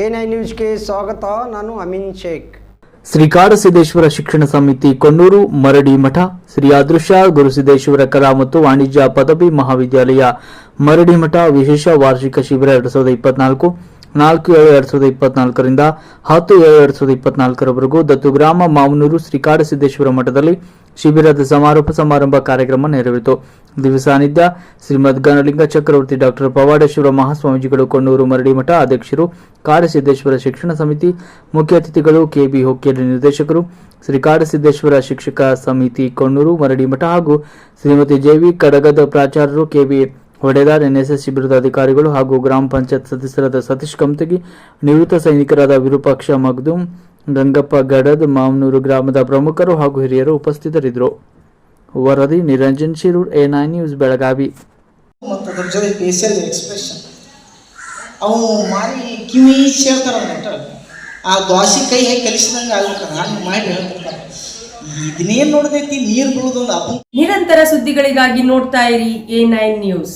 A ನ್ಯೂಸ್ಗೆ ಸ್ವಾಗತ, ನಾನು ಅಮೀನ್ ಶೇಖ್. ಶ್ರೀ ಕಾಡಸಿದ್ದೇಶ್ವರ ಶಿಕ್ಷಣ ಸಮಿತಿ ಕೊಣ್ಣೂರು, ಮರಡಿ ಮಠ, ಶ್ರೀ ಅದೃಶ್ಯ ಗುರುಸಿದ್ದೇಶ್ವರ ಕಲಾ ಮತ್ತು ವಾಣಿಜ್ಯ ಪದವಿ ಮಹಾವಿದ್ಯಾಲಯ, ಮರಡಿ ಮಠ, ವಿಶೇಷ ವಾರ್ಷಿಕ ಶಿಬಿರ ಎರಡ್ ಸಾವಿರದ ಇಪ್ಪತ್ನಾಲ್ಕು. ನಾಲ್ಕು ಏಳು ಎರಡ್ ಸಾವಿರದ ಇಪ್ಪತ್ನಾಲ್ಕರಿಂದ ಹತ್ತು ಏಳು ಎರಡ್ ಸಾವಿರದ ಇಪ್ಪತ್ನಾಲ್ಕರವರೆಗೂ ದತ್ತು ಗ್ರಾಮ ಮಾವನೂರು ಶ್ರೀ ಕಾಡಸಿದ್ದೇಶ್ವರ ಮಠದಲ್ಲಿ ಶಿಬಿರದ ಸಮಾರೋಪ ಸಮಾರಂಭ ಕಾರ್ಯಕ್ರಮ ನೆರವೇರಿತು. ದಿವ್ಯ ಸಾನ್ನಿಧ್ಯ ಶ್ರೀಮದ್ ಗಣಲಿಂಗ ಚಕ್ರವರ್ತಿ ಡಾಕ್ಟರ್ ಪವಾಡೇಶ್ವರ ಮಹಾಸ್ವಾಮೀಜಿಗಳು ಕೊಣ್ಣೂರು ಮರಡಿ ಮಠ ಅಧ್ಯಕ್ಷರು ಕಾಡಸಿದ್ದೇಶ್ವರ ಶಿಕ್ಷಣ ಸಮಿತಿ ಮುಖ್ಯ ಅತಿಥಿಗಳು, ಕೆಬಿ ಹೊಕ್ಕೇರಿ ನಿರ್ದೇಶಕರು ಶ್ರೀ ಕಾಡಸಿದ್ದೇಶ್ವರ ಶಿಕ್ಷಕ ಸಮಿತಿ ಕೊಣ್ಣೂರು ಮರಡಿ ಮಠ ಹಾಗೂ ಶ್ರೀಮತಿ ಜೆವಿ ಕಡಗದ ಪ್ರಾಚಾರ್ಯರು, ಕೆಬಿ ಹೊಡೆದಾರ್ ಎನ್ಎಸ್ಎಸ್ ಶಿಬಿರದ ಅಧಿಕಾರಿಗಳು ಹಾಗೂ ಗ್ರಾಮ ಪಂಚಾಯತ್ ಸದಸ್ಯರಾದ ಸತೀಶ್ ಕಮ್ತಗಿ, ನಿವೃತ್ತ ಸೈನಿಕರಾದ ವಿರೂಪಾಕ್ಷ ಮಗ್ದುಮ್ ಗಂಗಪ್ಪ ಗಡದ್, ಮಾಮನೂರು ಗ್ರಾಮದ ಪ್ರಮುಖರು ಹಾಗೂ ಹಿರಿಯರು ಉಪಸ್ಥಿತರಿದ್ದರು. ವರದಿ Niranjan Shirur, A nine news, Belagavi. ಅವು ಮಾರಿ ಕಿವಿ ಆ ದ್ವಾಸಿ ಕೈ ಹೇಗೆ ಕಲಿಸಿದಂಗೆ ಆಗ್ಬಿಡ್ತಾರೆ ಹಂಗೆ ಮಾಡಿ ಹೇಳ್ತಿರ್ತಾರೆ ಇದನ್ನೇನು ನೋಡ್ದೈತಿ? ನೀರು ಬೀಳೋದೊಂದು ಅಪ್ಪ ನಿರಂತರ ಸುದ್ದಿಗಳಿಗಾಗಿ ನೋಡ್ತಾ ಇರಿ ಎ ನೈನ್ ನ್ಯೂಸ್